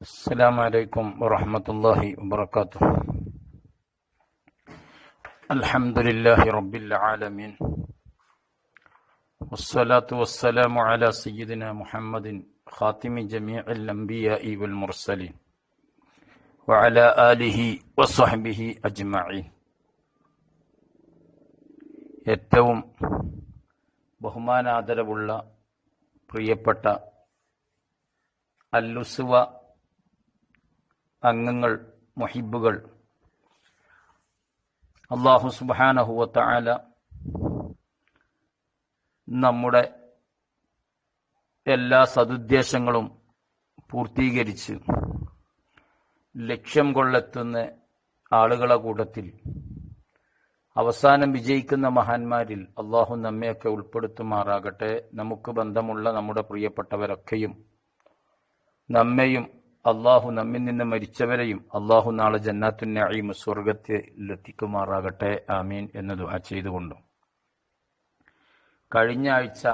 السلام عليكم ورحمة الله وبركاته الحمد لله رب العالمين والصلاة والسلام على سيدنا محمد خاتم جميع الأنبياء والمرسلين وعلى آله وصحبه أجمعين ഏറ്റവും ബഹുമാനാദരവുള്ള പ്രിയപ്പെട്ട അല്ലുസുവ അംഗങ്ങൾ മുഹിബുകൾ അള്ളാഹു സുബാനഹുവത്ത ആല നമ്മുടെ എല്ലാ സതുദ്ദേശങ്ങളും പൂർത്തീകരിച്ച് ലക്ഷ്യം കൊള്ളെത്തുന്ന ആളുകളെ കൂട്ടത്തിൽ അവസാനം വിജയിക്കുന്ന മഹാന്മാരിൽ അള്ളാഹു നമ്മയൊക്കെ ഉൾപ്പെടുത്തുമാറാകട്ടെ. നമുക്ക് ബന്ധമുള്ള നമ്മുടെ പ്രിയപ്പെട്ടവരൊക്കെയും നമ്മെയും അള്ളാഹു നമ്മിൽ നിന്ന് മരിച്ചവരെയും അള്ളാഹു നാളെ ജന്നാത്തുന്നഈം സ്വർഗത്തിലെത്തിക്കുമാറാകട്ടെ ആമീൻ എന്ന് ദുആ ചെയ്തുകൊണ്ടും. കഴിഞ്ഞ ആഴ്ച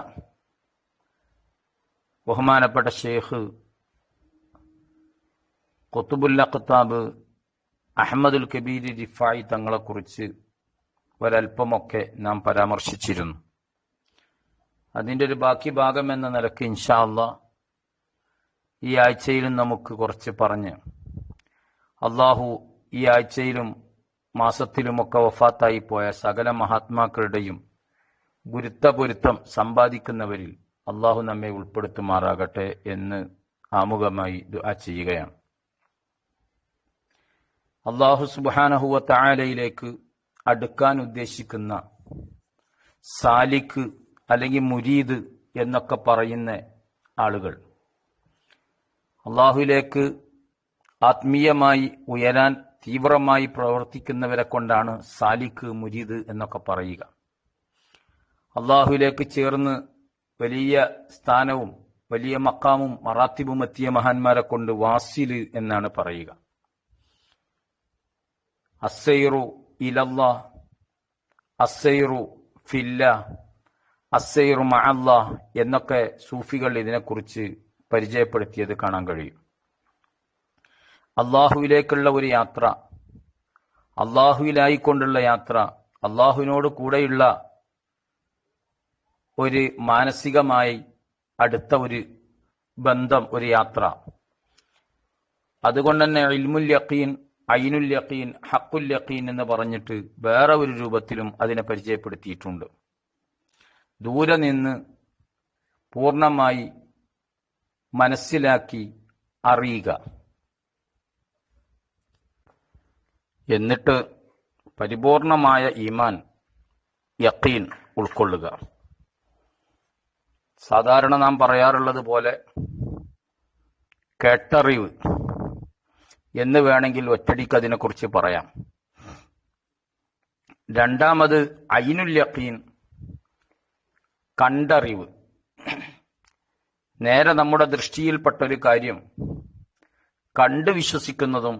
ബഹുമാനപ്പെട്ട ഷെയ്ഖ് കൊത്തുബുല്ല ഖത്താബ് അഹമ്മദുൽ കബീർ റിഫായി തങ്ങളെക്കുറിച്ച് ഒരല്പമൊക്കെ നാം പരാമർശിച്ചിരുന്നു. അതിന്റെ ഒരു ബാക്കി ഭാഗം എന്ന നിലയ്ക്ക് ഇൻഷാ അള്ളാ ഈ ആഴ്ചയിലും നമുക്ക് കുറച്ച് പറഞ്ഞ്. അള്ളാഹു ഈ ആഴ്ചയിലും മാസത്തിലുമൊക്കെ വഫാത്തായി പോയ സകല മഹാത്മാക്കളുടെയും ഗുരുത്തപൊരുത്തം സമ്പാദിക്കുന്നവരിൽ അള്ളാഹു നമ്മെ ഉൾപ്പെടുത്തുമാറാകട്ടെ എന്ന് ആമുഖമായി ദുആ ചെയ്യുകയാണ്. അള്ളാഹു സുബാനഹുവ തായാലയിലേക്ക് അടുക്കാൻ ഉദ്ദേശിക്കുന്ന സാലിക്ക് അല്ലെങ്കിൽ മുരീദ് എന്നൊക്കെ പറയുന്ന ആളുകൾ. അള്ളാഹുലേക്ക് ആത്മീയമായി ഉയരാൻ തീവ്രമായി പ്രവർത്തിക്കുന്നവരെ കൊണ്ടാണ് സാലിഖ് മുരീദ് എന്നൊക്കെ പറയുക. അള്ളാഹുലേക്ക് ചേർന്ന് വലിയ സ്ഥാനവും വലിയ മക്കാമും മറാത്തിബും എത്തിയ മഹാന്മാരെ കൊണ്ട് വാസിൽ എന്നാണ് പറയുക. അസൈറു ഇലല്ലാ അസൈറു ഫില്ല അസൈറു മഅല്ലാ എന്നൊക്കെ സൂഫികൾ ഇതിനെക്കുറിച്ച് പരിചയപ്പെടുത്തിയത് കാണാൻ കഴിയും. അള്ളാഹുവിലേക്കുള്ള ഒരു യാത്ര അള്ളാഹുവിലായിക്കൊണ്ടുള്ള യാത്ര അള്ളാഹുവിനോട് കൂടെയുള്ള ഒരു മാനസികമായി അടുത്ത ഒരു ബന്ധം ഒരു യാത്ര. അതുകൊണ്ട് തന്നെ ഇൽമുൽ യക്കീൻ അയിനുൽ യക്കീൻ ഹക്കുൽ യക്കീൻ എന്ന് പറഞ്ഞിട്ട് വേറെ ഒരു രൂപത്തിലും അതിനെ പരിചയപ്പെടുത്തിയിട്ടുണ്ട്. ദൂരെ നിന്ന് പൂർണമായി മനസ്സിലാക്കി അറിയുക. എന്നിട്ട് പരിപൂർണമായ ഈമാൻ യക്കീൻ ഉൾക്കൊള്ളുക. സാധാരണ നാം പറയാറുള്ളത് പോലെ കേട്ടറിവ് എന്ന് വേണമെങ്കിൽ ഒറ്റടിക്ക് അതിനെക്കുറിച്ച് പറയാം. രണ്ടാമത് അയിനുൽ യക്കീൻ കണ്ടറിവ്. നേരെ നമ്മുടെ ദൃഷ്ടിയിൽപ്പെട്ട ഒരു കാര്യം. കണ്ട് വിശ്വസിക്കുന്നതും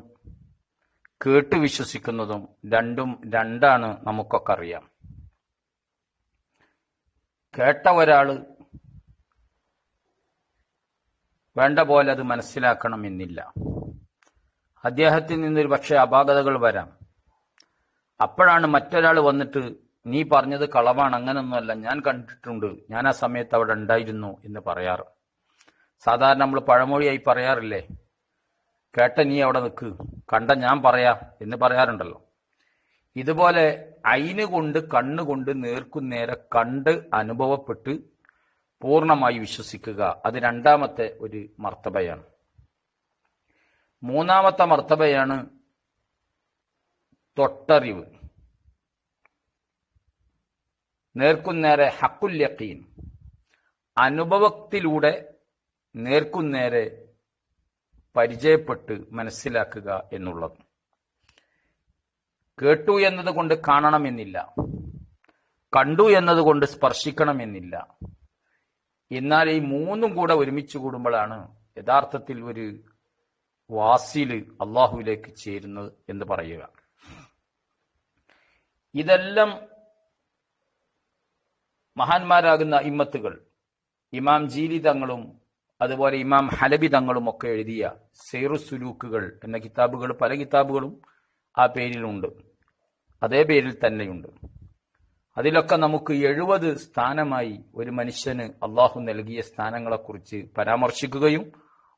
കേട്ട് വിശ്വസിക്കുന്നതും രണ്ടും രണ്ടാണ് നമുക്കൊക്കെ അറിയാം. കേട്ട ഒരാൾ വേണ്ട പോലെ അത് മനസ്സിലാക്കണമെന്നില്ല അദ്ദേഹത്തിൽ നിന്നൊരു പക്ഷേ അപാകതകൾ വരാം. അപ്പോഴാണ് മറ്റൊരാൾ വന്നിട്ട് നീ പറഞ്ഞത് കളവാണ് അങ്ങനൊന്നുമല്ല ഞാൻ കണ്ടിട്ടുണ്ട് ഞാൻ ആ സമയത്ത് അവിടെ ഉണ്ടായിരുന്നു എന്ന് പറയാറ്. സാധാരണ നമ്മൾ പഴമൊഴിയായി പറയാറില്ലേ? കേട്ട നീ അവിടെ നിൽക്ക് കണ്ട ഞാൻ പറയാ എന്ന് പറയാറുണ്ടല്ലോ. ഇതുപോലെ അയിന് കൊണ്ട് കണ്ണുകൊണ്ട് നേർക്കുനേരെ കണ്ട് അനുഭവപ്പെട്ട് പൂർണമായി വിശ്വസിക്കുക അത് രണ്ടാമത്തെ ഒരു മർത്തബയാണ്. മൂന്നാമത്തെ മർത്തബയാണ് തൊട്ടറിവ്. നേർക്കുനേരെ ഹക്കുൽ യക്കീൻ. അനുഭവത്തിലൂടെ നേർക്കുനേരെ പരിചയപ്പെട്ട് മനസ്സിലാക്കുക എന്നുള്ളത്. കേട്ടു എന്നതുകൊണ്ട് കാണണമെന്നില്ല. കണ്ടു എന്നതുകൊണ്ട് സ്പർശിക്കണമെന്നില്ല. എന്നാൽ ഈ മൂന്നും കൂടെ ഒരുമിച്ച് കൂടുമ്പോഴാണ് യഥാർത്ഥത്തിൽ ഒരു വാസിൽ അള്ളാഹുവിലേക്ക് ചേരുന്നത് എന്ന് പറയുക. ഇതെല്ലാം മഹാന്മാരാകുന്ന ഇമ്മത്തുകൾ ഇമാം ജീലി തങ്ങളും അതുപോലെ ഇമാം ഹലബി തങ്ങളും ഒക്കെ എഴുതിയ സെയ്റു സുലൂക്കുകൾ എന്ന കിതാബുകൾ പല കിതാബുകളും ആ പേരിലുണ്ട്. അതേ പേരിൽ തന്നെയുണ്ട്. അതിലൊക്കെ നമുക്ക് എഴുപത് സ്ഥാനമായി ഒരു മനുഷ്യന് അള്ളാഹു നൽകിയ സ്ഥാനങ്ങളെക്കുറിച്ച് പരാമർശിക്കുകയും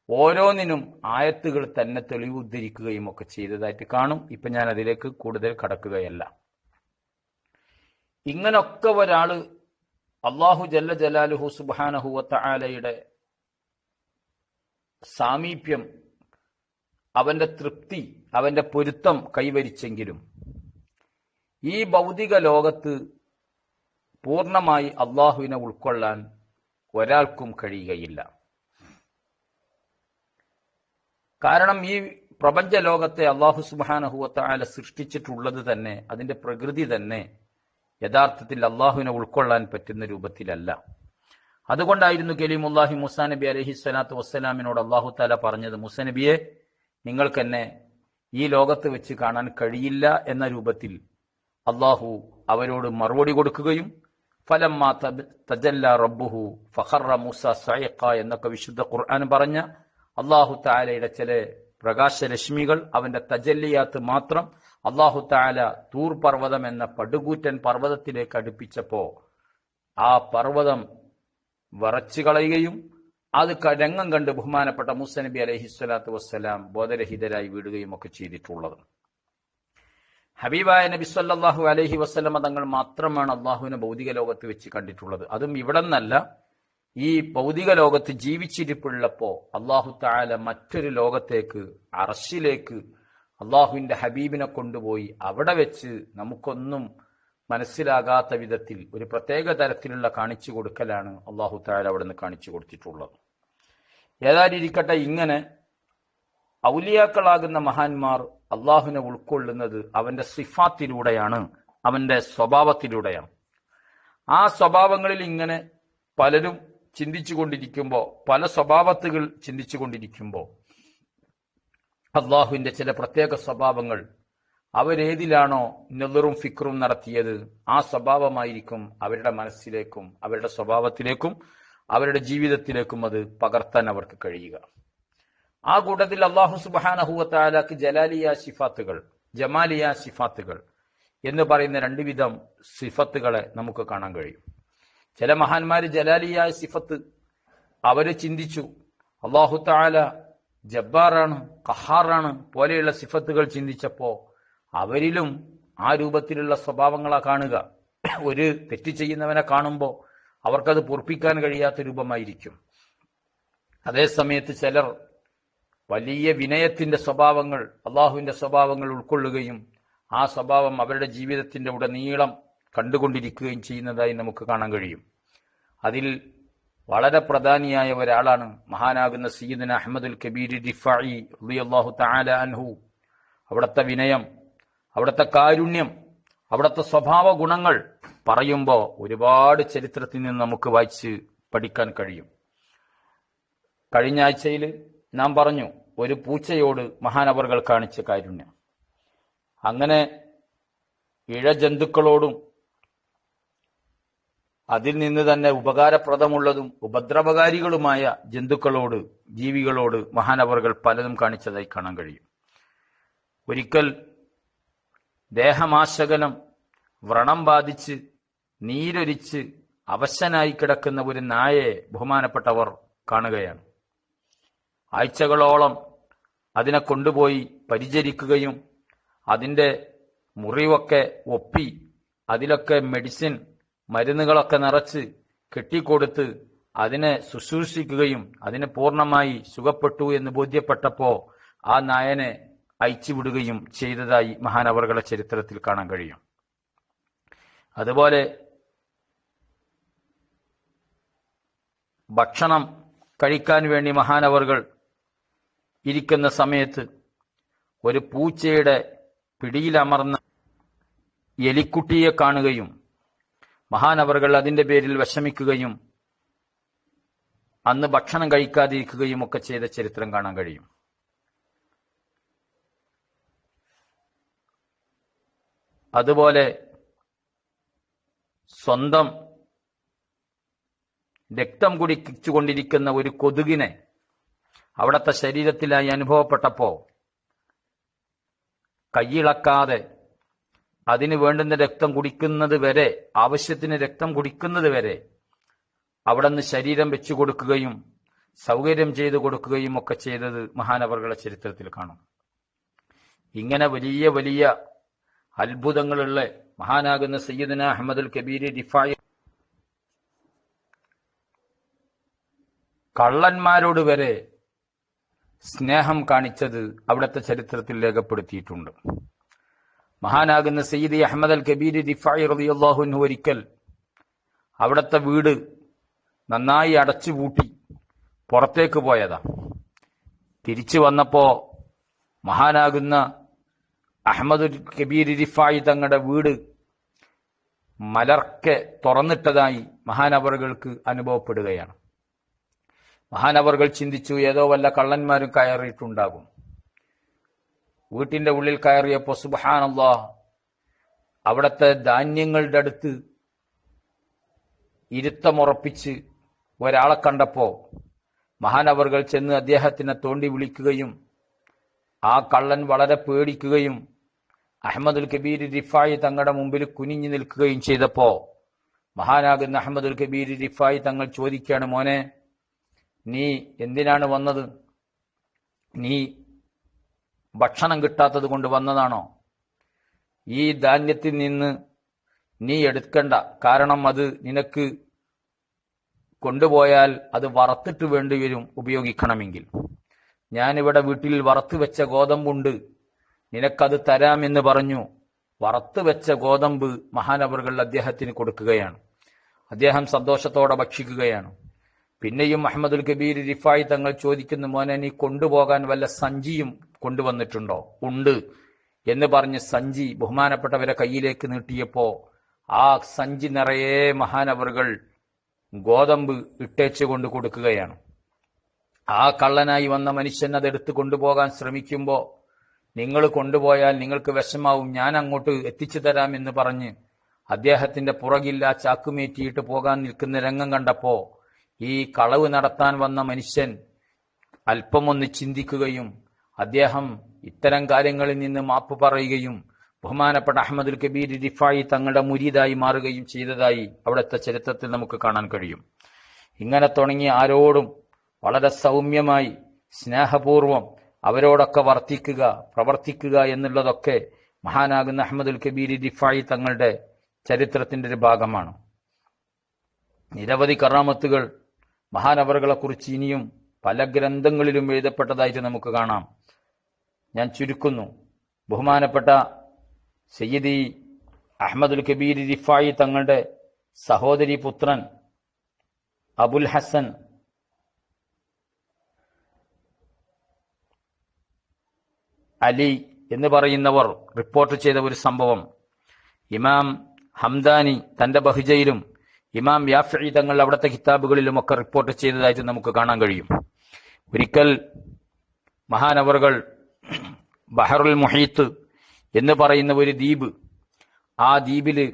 ഓരോന്നിനും ആയത്തുകൾ തന്നെ തെളിവുദ്ധരിക്കുകയും ഒക്കെ ചെയ്തതായിട്ട് കാണും. ഇപ്പൊ ഞാൻ അതിലേക്ക് കൂടുതൽ കടക്കുകയല്ല. ഇങ്ങനൊക്കെ ഒരാൾ അള്ളാഹു ജല്ല ജലാലുഹു സുബാനഹുവത്ത ആലയുടെ സാമീപ്യം അവന്റെ തൃപ്തി അവന്റെ പൊരുത്തം കൈവരിച്ചെങ്കിലും ഈ ഭൗതിക ലോകത്ത് പൂർണമായി അള്ളാഹുവിനെ ഉൾക്കൊള്ളാൻ ഒരാൾക്കും കഴിയുകയില്ല. കാരണം ഈ പ്രപഞ്ച ലോകത്തെ അള്ളാഹു സുബാനഹുവത്തായ സൃഷ്ടിച്ചിട്ടുള്ളത് തന്നെ അതിന്റെ പ്രകൃതി തന്നെ യഥാർത്ഥത്തിൽ അള്ളാഹുവിനെ ഉൾക്കൊള്ളാൻ പറ്റുന്ന രൂപത്തിലല്ല. അതുകൊണ്ടായിരുന്നു കലീമുല്ലാഹി മുസാ നബി അലഹി സ്വലാത്തു വസ്സലാമിനോട് അള്ളാഹു താല പറഞ്ഞത് മുസാ നബിയെ നിങ്ങൾക്കെന്നെ ഈ ലോകത്ത് വെച്ച് കാണാൻ കഴിയില്ല എന്ന രൂപത്തിൽ അള്ളാഹു അവരോട് മറുപടി കൊടുക്കുകയും ഫലം തജല്ല റബ്ബുഹു ഫഹറ മൂസ സയക്ക എന്നൊക്കെ വിശുദ്ധ ഖുർആൻ പറഞ്ഞ അള്ളാഹു താലയുടെ ചില പ്രകാശരശ്മികൾ അവന്റെ തജല്ലിയാത്ത് മാത്രം അള്ളാഹു താല തൂർ പർവതം എന്ന പടുകൂറ്റൻ പർവതത്തിലേക്ക് അടുപ്പിച്ചപ്പോ ആ പർവതം വറച്ചു കളയുകയും അത് രംഗം കണ്ട് ബഹുമാനപ്പെട്ട മൂസ നബി അലഹിസ്വലാത്തു വസ്സലാം ബോധരഹിതരായി വീടുകയും ഒക്കെ ചെയ്തിട്ടുള്ളത്. ഹബീബായ നബി സല്ലാഹു അലഹി വസ്ലമ തങ്ങൾ മാത്രമാണ് അള്ളാഹുവിനെ ഭൗതിക ലോകത്ത് വെച്ച് കണ്ടിട്ടുള്ളത്. അതും ഇവിടെ നിന്നല്ല ഈ ഭൗതിക ലോകത്ത് ജീവിച്ചിരിപ്പുള്ളപ്പോ അള്ളാഹു താല മറ്റൊരു ലോകത്തേക്ക് അറശിലേക്ക് അള്ളാഹുവിന്റെ ഹബീബിനെ കൊണ്ടുപോയി അവിടെ വെച്ച് നമുക്കൊന്നും മനസ്സിലാകാത്ത വിധത്തിൽ ഒരു പ്രത്യേക തരത്തിലുള്ള കാണിച്ചു കൊടുക്കലാണ് അള്ളാഹു താല അവിടെ നിന്ന് കാണിച്ചു കൊടുത്തിട്ടുള്ളത്. ഏതായാലും ഇരിക്കട്ടെ ഇങ്ങനെ ഔലിയാക്കളാകുന്ന മഹാന്മാർ അള്ളാഹുവിനെ ഉൾക്കൊള്ളുന്നത് അവന്റെ സിഫാത്തിലൂടെയാണ് അവന്റെ സ്വഭാവത്തിലൂടെയാണ്. ആ സ്വഭാവങ്ങളിൽ ഇങ്ങനെ പലരും ചിന്തിച്ചു കൊണ്ടിരിക്കുമ്പോൾ പല സ്വഭാവത്തുകൾ ചിന്തിച്ചു കൊണ്ടിരിക്കുമ്പോൾ അള്ളാഹുവിന്റെ ചില പ്രത്യേക സ്വഭാവങ്ങൾ അവരേതിലാണോ നെതറും ഫിക്റും നടത്തിയത്? ആ സ്വഭാവമായിരിക്കും അവരുടെ മനസ്സിലേക്കും അവരുടെ സ്വഭാവത്തിലേക്കും അവരുടെ ജീവിതത്തിലേക്കും അത് പകർത്താൻ അവർക്ക് കഴിയുക. ആ കൂട്ടത്തിൽ അള്ളാഹു സുബാനഹുവത്താലാക്ക് ജലാലിയ സിഫാത്തുകൾ ജമാലിയ സിഫാത്തുകൾ എന്ന് പറയുന്ന രണ്ട് വിധം സിഫത്തുകളെ നമുക്ക് കാണാൻ കഴിയും. ചില മഹാന്മാര് ജലാലിയ സിഫത്ത് അവർ ചിന്തിച്ചു അള്ളാഹു താല ജബ്ബാറാണ് കഹാറാണ് പോലെയുള്ള സിഫത്തുകൾ ചിന്തിച്ചപ്പോ അവരിലും ആ രൂപത്തിലുള്ള സ്വഭാവങ്ങളാ കാണുക. ഒരു തെറ്റ് ചെയ്യുന്നവനെ കാണുമ്പോൾ അവർക്കത് പൊറപ്പിക്കാൻ കഴിയാത്ത രൂപമായിരിക്കും. അതേസമയത്ത് ചിലർ വലിയ വിനയത്തിന്റെ സ്വഭാവങ്ങൾ അള്ളാഹുവിന്റെ സ്വഭാവങ്ങൾ ഉൾക്കൊള്ളുകയും ആ സ്വഭാവം അവരുടെ ജീവിതത്തിന്റെ ഉടനീളം കണ്ടുകൊണ്ടിരിക്കുകയും ചെയ്യുന്നതായി നമുക്ക് കാണാൻ കഴിയും. അതിൽ വളരെ പ്രധാനിയായ ഒരാളാണ് മഹാനാകുന്ന സീദന അഹമ്മദുൽ കബീർ റിഫായി അള്ളാഹു താല അൻഹു. അവിടുത്തെ വിനയം അവിടുത്തെ കാരുണ്യം അവിടുത്തെ സ്വഭാവ ഗുണങ്ങൾ പറയുമ്പോൾ ഒരുപാട് ചരിത്രത്തിൽ നിന്ന് നമുക്ക് വായിച്ച് പഠിക്കാൻ കഴിയും. കഴിഞ്ഞ ആഴ്ചയിൽ നാം പറഞ്ഞു ഒരു പൂച്ചയോട് മഹാനവറുകൾ കാണിച്ച കാരുണ്യം. അങ്ങനെ ഇഴജന്തുക്കളോടും അതിൽ നിന്ന് തന്നെ ഉപകാരപ്രദമുള്ളതും ഉപദ്രവകാരികളുമായ ജന്തുക്കളോട് ജീവികളോട് മഹാനവറുകൾ പലതും കാണിച്ചതായി കാണാൻ കഴിയും. ഒരിക്കൽ ദേഹമാശകലം വ്രണം ബാധിച്ച് നീരൊരിച്ച് അവശനായി കിടക്കുന്ന ഒരു നായയെ ബഹുമാനപ്പെട്ടവർ കാണുകയാണ്. ആഴ്ചകളോളം അതിനെ കൊണ്ടുപോയി പരിചരിക്കുകയും അതിന്റെ മുറിവൊക്കെ ഒപ്പി അതിലൊക്കെ മെഡിസിൻ മരുന്നുകളൊക്കെ നിറച്ച് കെട്ടിക്കൊടുത്ത് അതിനെ ശുശ്രൂഷിക്കുകയും അതിനെ പൂർണമായി സുഖപ്പെട്ടു എന്ന് ബോധ്യപ്പെട്ടപ്പോ ആ നായനെ അയച്ചുവിടുകയും ചെയ്തതായി മഹാനവറുകളുടെ ചരിത്രത്തിൽ കാണാൻ കഴിയും. അതുപോലെ ഭക്ഷണം കഴിക്കാൻ വേണ്ടി മഹാനവറുകൾ ഇരിക്കുന്ന സമയത്ത് ഒരു പൂച്ചയുടെ പിടിയിലമർന്ന എലിക്കുട്ടിയെ കാണുകയും മഹാനവറുകൾ അതിന്റെ പേരിൽ വിഷമിക്കുകയും അന്ന് ഭക്ഷണം കഴിക്കാതിരിക്കുകയും ഒക്കെ ചെയ്ത ചരിത്രം കാണാൻ കഴിയും. അതുപോലെ സ്വന്തം രക്തം കുടിച്ചുകൊണ്ടിരിക്കുന്ന ഒരു കൊതുകിനെ അവിടത്തെ ശരീരത്തിലായി അനുഭവപ്പെട്ടപ്പോ കൈയിളക്കാതെ അതിന് വേണ്ടുന്ന രക്തം കുടിക്കുന്നത് വരെ ആവശ്യത്തിന് രക്തം കുടിക്കുന്നത് വരെ അവിടെ നിന്ന് ശരീരം വെച്ചു കൊടുക്കുകയും സൗകര്യം ചെയ്തു കൊടുക്കുകയും ഒക്കെ ചെയ്തത് മഹാനവറുകളുടെ ചരിത്രത്തിൽ കാണും. ഇങ്ങനെ വലിയ വലിയ അത്ഭുതങ്ങളുള്ള മഹാനാകുന്ന സയ്യിദന അഹമ്മദുൽ കബീർ റിഫായി കള്ളന്മാരോട് വരെ സ്നേഹം കാണിച്ചത് അവിടുത്തെ ചരിത്രത്തിൽ രേഖപ്പെടുത്തിയിട്ടുണ്ട്. മഹാനാകുന്ന സയ്യിദ് അഹമ്മദ് അൽ കബീർ റിഫായി റളിയല്ലാഹുവിന് ഒരിക്കൽ അവിടുത്തെ വീട് നന്നായി അടച്ചു പൂട്ടി പുറത്തേക്ക് പോയതാ. തിരിച്ചു വന്നപ്പോ മഹാനാകുന്ന അഹമ്മദ് കബീർ ഇരിഫായി തങ്ങളുടെ വീട് മലർക്കെ തുറന്നിട്ടതായി മഹാനവറുകൾക്ക് അനുഭവപ്പെടുകയാണ്. മഹാനവറുകൾ ചിന്തിച്ചു ഏതോ വല്ല കള്ളന്മാരും കയറിയിട്ടുണ്ടാകും. വീട്ടിന്റെ ഉള്ളിൽ കയറിയപ്പോ സുബഹാനല്ലാ അവിടത്തെ ധാന്യങ്ങളുടെ അടുത്ത് ഇരുത്തമുറപ്പിച്ച് ഒരാളെ കണ്ടപ്പോ മഹാനവറുകൾ ചെന്ന് അദ്ദേഹത്തിനെ തോണ്ടി വിളിക്കുകയും ആ കള്ളൻ വളരെ പേടിക്കുകയും അഹമ്മദുൽ കബീർ റിഫായി തങ്ങളുടെ മുമ്പിൽ കുനിഞ്ഞു നിൽക്കുകയും ചെയ്തപ്പോ മഹാനാകുന്ന അഹമ്മദുൽ കബീർ റിഫായി തങ്ങൾ ചോദിക്കുകയാണ് മോനെ നീ എന്തിനാണ് വന്നത്? നീ ഭക്ഷണം കിട്ടാത്തത് കൊണ്ട് വന്നതാണോ? ഈ ധാന്യത്തിൽ നിന്ന് നീ എടുക്കണ്ട. കാരണം അത് നിനക്ക് കൊണ്ടുപോയാൽ അത് വറത്തിട്ട് വേണ്ടിവരും ഉപയോഗിക്കണമെങ്കിൽ. ഞാനിവിടെ വീട്ടിൽ വറുത്ത് വെച്ച ഗോതമ്പുണ്ട്. നിനക്കത് തരാമെന്ന് പറഞ്ഞു വറുത്തു വെച്ച ഗോതമ്പ് മഹാനവറുകൾ അദ്ദേഹത്തിന് കൊടുക്കുകയാണ്. അദ്ദേഹം സന്തോഷത്തോടെ ഭക്ഷിക്കുകയാണ്. പിന്നെയും അഹമ്മദുൽ കബീർ റിഫായി തങ്ങൾ ചോദിക്കുന്ന മോനെ നീ കൊണ്ടുപോകാൻ വല്ല സഞ്ചിയും കൊണ്ടുവന്നിട്ടുണ്ടോ? ഉണ്ട് എന്ന് പറഞ്ഞ് സഞ്ചി ബഹുമാനപ്പെട്ടവരെ കയ്യിലേക്ക് നീട്ടിയപ്പോ ആ സഞ്ചി നിറയെ മഹാനവറുകൾ ഗോതമ്പ് ഇട്ടേച്ച് കൊണ്ട് കൊടുക്കുകയാണ്. ആ കള്ളനായി വന്ന മനുഷ്യൻ അത് കൊണ്ടുപോകാൻ ശ്രമിക്കുമ്പോ നിങ്ങൾ കൊണ്ടുപോയാൽ നിങ്ങൾക്ക് വിഷമാവും. ഞാൻ അങ്ങോട്ട് എത്തിച്ചു തരാം എന്ന് പറഞ്ഞ് അദ്ദേഹത്തിന്റെ പുറകില്ല ചാക്കുമേറ്റിയിട്ട് പോകാൻ നിൽക്കുന്ന രംഗം കണ്ടപ്പോ ഈ കളവ് നടത്താൻ വന്ന മനുഷ്യൻ അല്പമൊന്ന് ചിന്തിക്കുകയും അദ്ദേഹം ഇത്തരം കാര്യങ്ങളിൽ നിന്ന് മാപ്പ് പറയുകയും ബഹുമാനപ്പെട്ട അഹമ്മദുൽ കബീർ റിഫായി തങ്ങളുടെ മുരീതായി മാറുകയും ചെയ്തതായി അവിടുത്തെ ചരിത്രത്തിൽ നമുക്ക് കാണാൻ കഴിയും. ഇങ്ങനെ തുടങ്ങി ആരോടും വളരെ സൗമ്യമായി സ്നേഹപൂർവം അവരോടൊക്കെ വർത്തിക്കുക പ്രവർത്തിക്കുക എന്നുള്ളതൊക്കെ മഹാനാകുന്ന അഹമ്മദുൽ കബീരി ദിഫായി തങ്ങളുടെ ചരിത്രത്തിന്റെ ഒരു ഭാഗമാണ്. നിരവധി കറാമത്തുകൾ മഹാനവറുകളെ കുറിച്ച് ഇനിയും പല ഗ്രന്ഥങ്ങളിലും എഴുതപ്പെട്ടതായിട്ട് നമുക്ക് കാണാം. ഞാൻ ചുരുക്കുന്നു. ബഹുമാനപ്പെട്ട സയ്യിദി അഹമ്മദുൽ കബീർ ദിഫായി തങ്ങളുടെ സഹോദരി പുത്രൻ അബുൽ ഹസൻ അലി എന്ന് പറയുന്നവർ റിപ്പോർട്ട് ചെയ്ത ഒരു സംഭവം. ഇമാം ഹംദാനി തന്റെ ബഹുജയിലും ഇമാം യാഫി തങ്ങൾ അവിടുത്തെ കിതാബുകളിലും ഒക്കെ റിപ്പോർട്ട് ചെയ്തതായിട്ട് നമുക്ക് കാണാൻ കഴിയും. ഒരിക്കൽ മഹാനവറുകൾ ബഹറുൽ മുഹീത്ത് എന്ന് പറയുന്ന ഒരു ദ്വീപ് ആ ദ്വീപിൽ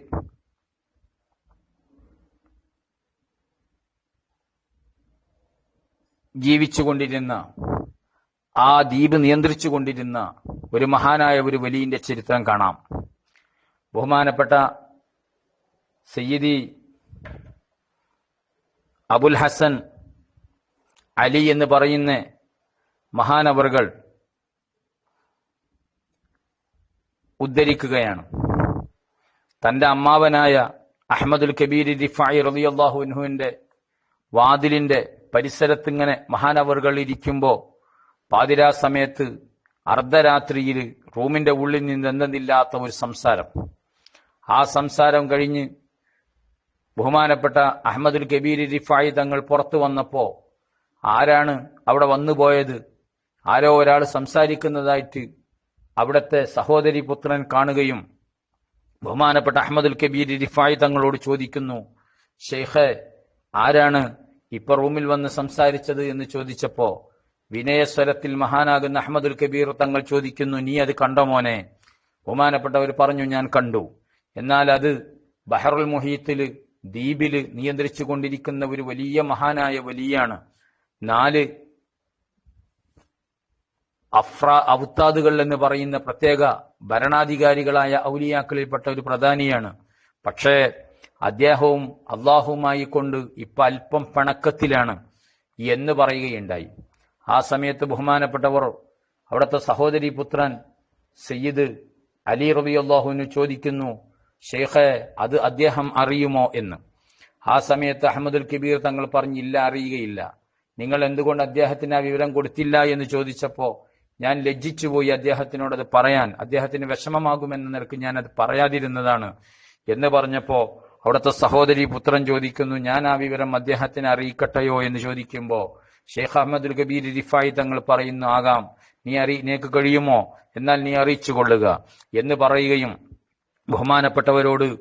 ജീവിച്ചുകൊണ്ടിരുന്ന ആ ദ്വീപ് നിയന്ത്രിച്ചു കൊണ്ടിരുന്ന ഒരു മഹാനായ ഒരു വലിയന്റെ ചരിത്രം കാണാം. ബഹുമാനപ്പെട്ട സയ്യിദി അബുൽ ഹസൻ അലി എന്ന് പറയുന്ന മഹാനവറുകൾ ഉദ്ധരിക്കുകയാണ്. തന്റെ അമ്മാവനായ അഹമ്മദുൽ കബീർ റിഫായി റബിയുള്ളാഹുഹുവിന്റെ വാതിലിന്റെ പരിസരത്തിങ്ങനെ മഹാനവറുകൾ ഇരിക്കുമ്പോ പാതിരാ സമയത്ത് അർദ്ധരാത്രിയിൽ റൂമിന്റെ ഉള്ളിൽ നിന്ന് എന്തെന്നില്ലാത്ത ഒരു സംസാരം. ആ സംസാരം കഴിഞ്ഞ് ബഹുമാനപ്പെട്ട അഹമ്മദുൽ കബീർ റിഫായി തങ്ങൾ പുറത്തു വന്നപ്പോ ആരാണ് അവിടെ വന്നുപോയത് ആരോ ഒരാൾ സംസാരിക്കുന്നതായിട്ട് അവിടുത്തെ സഹോദരി പുത്രൻ കാണുകയും ബഹുമാനപ്പെട്ട അഹമ്മദുൽ കബീർ റിഫായി തങ്ങളോട് ചോദിക്കുന്നു ഷെയ്ഖ് ആരാണ് ഇപ്പൊ റൂമിൽ വന്ന് സംസാരിച്ചത്? എന്ന് ചോദിച്ചപ്പോ വിനയസ്വരത്തിൽ മഹാനാകുന്ന അഹമ്മദുൽ കബീർ തങ്ങൾ ചോദിക്കുന്നു നീ അത് കണ്ടോ മോനെ? ബഹുമാനപ്പെട്ടവർ പറഞ്ഞു ഞാൻ കണ്ടു. എന്നാൽ അത് ബഹറുൽ മുഹീത്തിൽ ദ്വീപിൽ നിയന്ത്രിച്ചു കൊണ്ടിരിക്കുന്ന ഒരു വലിയ മഹാനായ വലിയാണ്. നാല് അഫ്ര ഔത്താദുകൾ എന്ന് പറയുന്ന പ്രത്യേക ഭരണാധികാരികളായ ഔലിയാക്കളിൽപ്പെട്ട ഒരു പ്രധാനിയാണ്. പക്ഷേ അദ്ദേഹവും അള്ളാഹുമായി കൊണ്ട് ഇപ്പൊ അല്പം പണക്കത്തിലാണ് എന്ന് പറയുകയുണ്ടായി. ആ സമയത്ത് ബഹുമാനപ്പെട്ടവർ അവിടുത്തെ സഹോദരി പുത്രൻ സയ്യിദ് അലി റബി അള്ളാഹുവിന് ചോദിക്കുന്നു ഷെയ്ഖെ അത് അദ്ദേഹം അറിയുമോ? എന്ന്. ആ സമയത്ത് അഹമ്മദുൽ കബീർ തങ്ങൾ പറഞ്ഞില്ല അറിയുകയില്ല. നിങ്ങൾ എന്തുകൊണ്ട് അദ്ദേഹത്തിന് ആ വിവരം കൊടുത്തില്ല? എന്ന് ചോദിച്ചപ്പോ ഞാൻ ലജ്ജിച്ചുപോയി അദ്ദേഹത്തിനോട് അത് പറയാൻ. അദ്ദേഹത്തിന് വിഷമമാകുമെന്ന നിലയ്ക്ക് ഞാൻ അത് പറയാതിരുന്നതാണ്. എന്ന് പറഞ്ഞപ്പോ അവിടുത്തെ സഹോദരി പുത്രൻ ചോദിക്കുന്നു ഞാൻ ആ വിവരം അദ്ദേഹത്തിന് അറിയിക്കട്ടെയോ? എന്ന് ചോദിക്കുമ്പോ ഷെയ്ഖ് അഹമ്മദുൽ കബീർ റിഫായി തങ്ങൾ പറയുന്നു ആകാം. നീ അറി നിനക്ക് കഴിയുമോ? എന്നാൽ നീ അറിയിച്ചു കൊള്ളുക. എന്ന് പറയുകയും ബഹുമാനപ്പെട്ടവരോട്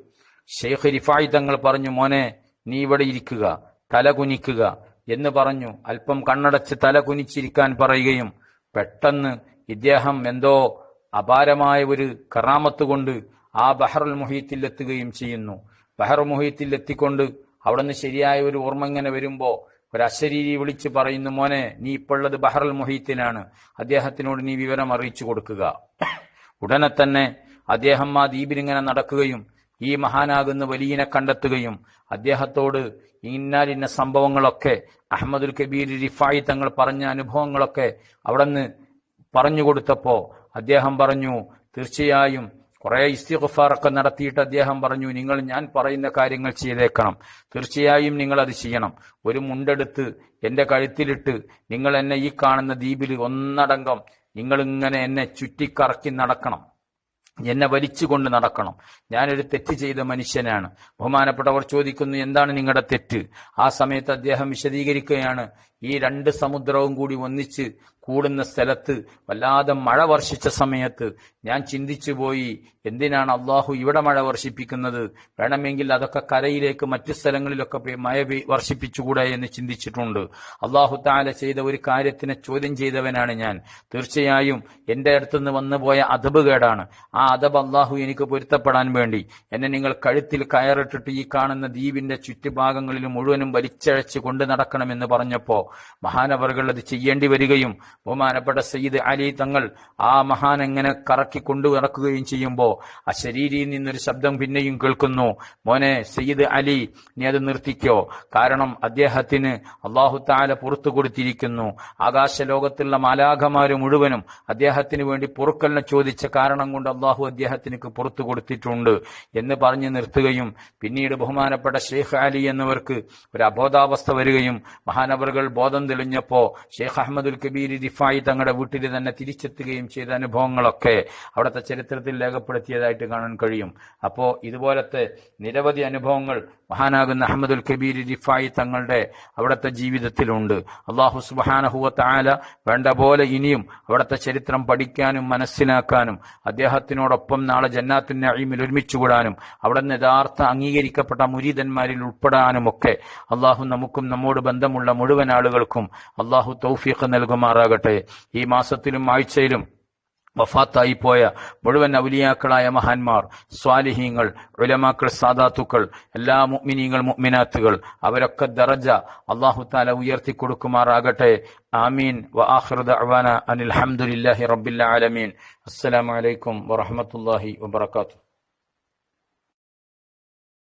ഷെയ്ഖ് റിഫായി തങ്ങൾ പറഞ്ഞു മോനെ നീ ഇവിടെ ഇരിക്കുക തല കുനിക്കുക. എന്ന് പറഞ്ഞു അല്പം കണ്ണടച്ച് തല കുനിച്ചിരിക്കാൻ പറയുകയും പെട്ടെന്ന് ഇദ്ദേഹം എന്തോ അപാരമായ ഒരു കറാമത്ത് കൊണ്ട് ആ ബഹറുൽ മുഹീത്തിൽ എത്തുകയും ചെയ്യുന്നു. ബഹർ മുഹീത്തിൽ എത്തിക്കൊണ്ട് അവിടുന്ന് ശരിയായ ഒരു ഓർമ്മ ഇങ്ങനെ വരുമ്പോ ഒരു അശരീരി വിളിച്ച് പറയുന്നു മോനെ നീ ഇപ്പോഴത് ബഹറുൽ മൊഹീത്തിനാണ് അദ്ദേഹത്തിനോട് നീ വിവരം അറിയിച്ചു കൊടുക്കുക. ഉടനെ തന്നെ അദ്ദേഹം ആ ദ്വീപിലിങ്ങനെ നടക്കുകയും ഈ മഹാനാകുന്ന വലിയനെ കണ്ടെത്തുകയും അദ്ദേഹത്തോട് ഇന്നാലിന്ന സംഭവങ്ങളൊക്കെ അഹമ്മദുൽ കബീർ റിഫായി തങ്ങൾ പറഞ്ഞ അനുഭവങ്ങളൊക്കെ അവിടുന്ന് പറഞ്ഞു കൊടുത്തപ്പോ അദ്ദേഹം പറഞ്ഞു തീർച്ചയായും കുറെ ഇസ്തിഗ്ഫാറൊക്കെ നടത്തിയിട്ട് അദ്ദേഹം പറഞ്ഞു നിങ്ങൾ ഞാൻ പറയുന്ന കാര്യങ്ങൾ ചെയ്തേക്കണം. തീർച്ചയായും നിങ്ങൾ അത് ചെയ്യണം. ഒരു മുണ്ടെടുത്ത് എന്റെ കഴുത്തിലിട്ട് നിങ്ങൾ എന്നെ ഈ കാണുന്ന ദ്വീപിൽ ഒന്നടങ്കം നിങ്ങൾ ഇങ്ങനെ എന്നെ ചുറ്റിക്കറക്കി നടക്കണം. എന്നെ വലിച്ചുകൊണ്ട് നടക്കണം. ഞാനൊരു തെറ്റ് ചെയ്ത മനുഷ്യനാണ്. ബഹുമാനപ്പെട്ടവർ ചോദിക്കുന്നു എന്താണ് നിങ്ങളുടെ തെറ്റ്? ആ സമയത്ത് അദ്ദേഹം വിശദീകരിക്കുകയാണ് ഈ രണ്ട് സമുദ്രവും കൂടി ഒന്നിച്ച് കൂടുന്ന സ്ഥലത്ത് വല്ലാതെ മഴ വർഷിച്ച സമയത്ത് ഞാൻ ചിന്തിച്ചു പോയി എന്തിനാണ് അള്ളാഹു ഇവിടെ മഴ വർഷിപ്പിക്കുന്നത്? വേണമെങ്കിൽ അതൊക്കെ കരയിലേക്ക് മറ്റു സ്ഥലങ്ങളിലൊക്കെ മഴ വർഷിപ്പിച്ചുകൂടെ എന്ന് ചിന്തിച്ചിട്ടുണ്ട്. അള്ളാഹു താല ചെയ്ത ഒരു കാര്യത്തിനെ ചോദ്യം ചെയ്തവനാണ് ഞാൻ. തീർച്ചയായും എന്റെ അടുത്തുനിന്ന് വന്നു പോയ അതബ് കേടാണ്. ആ അതബ് അള്ളാഹു എനിക്ക് പൊരുത്തപ്പെടാൻ വേണ്ടി എന്നെ നിങ്ങൾ കഴുത്തിൽ കയറിട്ടിട്ട് ഈ കാണുന്ന ദ്വീപിന്റെ ചുറ്റുഭാഗങ്ങളിൽ മുഴുവനും വലിച്ചഴച്ച് കൊണ്ടു നടക്കണമെന്ന് പറഞ്ഞപ്പോ മഹാനവറുകൾ അത് ചെയ്യേണ്ടി വരികയും ബഹുമാനപ്പെട്ട സയ്യിദ് അലി തങ്ങൾ ആ മഹാൻ എങ്ങനെ കറക്കി കൊണ്ടു നടക്കുകയും ചെയ്യുമ്പോൾ ആ ശരീരിയിൽ നിന്നൊരു ശബ്ദം പിന്നെയും കേൾക്കുന്നു. മോനെ സയ്യിദ് അലി നീ അത് നിർത്തിക്കോ. കാരണം അദ്ദേഹത്തിന് അള്ളാഹു താല പുറത്തു കൊടുത്തിരിക്കുന്നു. ആകാശ ലോകത്തുള്ള മാലാഖമാര് മുഴുവനും അദ്ദേഹത്തിന് വേണ്ടി പൊറുക്കലിനെ ചോദിച്ച കാരണം കൊണ്ട് അള്ളാഹു അദ്ദേഹത്തിന് പുറത്തു കൊടുത്തിട്ടുണ്ട് എന്ന് പറഞ്ഞു നിർത്തുകയും പിന്നീട് ബഹുമാനപ്പെട്ട ഷെയ്ഖ് അലി എന്നിവർക്ക് ഒരു അബോധാവസ്ഥ വരികയും മഹാനവറുകൾ ബോധം തെളിഞ്ഞപ്പോ ഷെയ്ഖ് അഹമ്മദുൽ കബീർ ദിഫായി തങ്ങളുടെ വീട്ടിൽ തന്നെ തിരിച്ചെത്തുകയും ചെയ്ത അനുഭവങ്ങളൊക്കെ അവിടുത്തെ ചരിത്രത്തിൽ രേഖപ്പെടുത്തിയതായിട്ട് കാണാൻ കഴിയും. അപ്പോ ഇതുപോലത്തെ നിരവധി അനുഭവങ്ങൾ മഹാനാകുന്ന അഹമ്മദുൽ കബീർ ദിഫായി തങ്ങളുടെ അവിടുത്തെ ജീവിതത്തിലുണ്ട്. അള്ളാഹു സുബാനഹുവ വേണ്ട പോലെ ഇനിയും അവിടുത്തെ ചരിത്രം പഠിക്കാനും മനസ്സിലാക്കാനും അദ്ദേഹത്തിനോടൊപ്പം നാളെ ജന്നാത്തിൻ നഈമിൽ ഒരുമിച്ചുകൂടാനും അവിടെ നിന്ന് യഥാർത്ഥ അംഗീകരിക്കപ്പെട്ട മുരീതന്മാരിൽ ഉൾപ്പെടാനും ഒക്കെ അള്ളാഹു നമുക്കും നമ്മോട് ബന്ധമുള്ള മുഴുവൻ ആളുകൾക്കും അള്ളാഹു തൗഫീഖ് നൽകുമാറാകട്ടെ. ഈ മാസത്തിലും ആഴ്ചയിലും വഫാത്തായി പോയ മുഴുവൻ ഔലിയാക്കളായ മഹാന്മാർ സ്വാലിഹീങ്ങൾ ഉലമാക്കൾ സാദാത്തുക്കൾ എല്ലാ മുഅ്മിനീങ്ങൾ മുഅ്മിനാത്തുകൾ അവരൊക്കെ ദറജ അള്ളാഹു താല ഉയർത്തി കൊടുക്കുമാറാകട്ടെ. ആമീൻ. വ ആഖിറു ദഅവാന അനിൽ ഹംദുലില്ലാഹി റബ്ബിൽ ആലമീൻ. അസ്സലാമു അലൈക്കും വറഹ്മത്തുള്ളാഹി വബറകാതുഹു.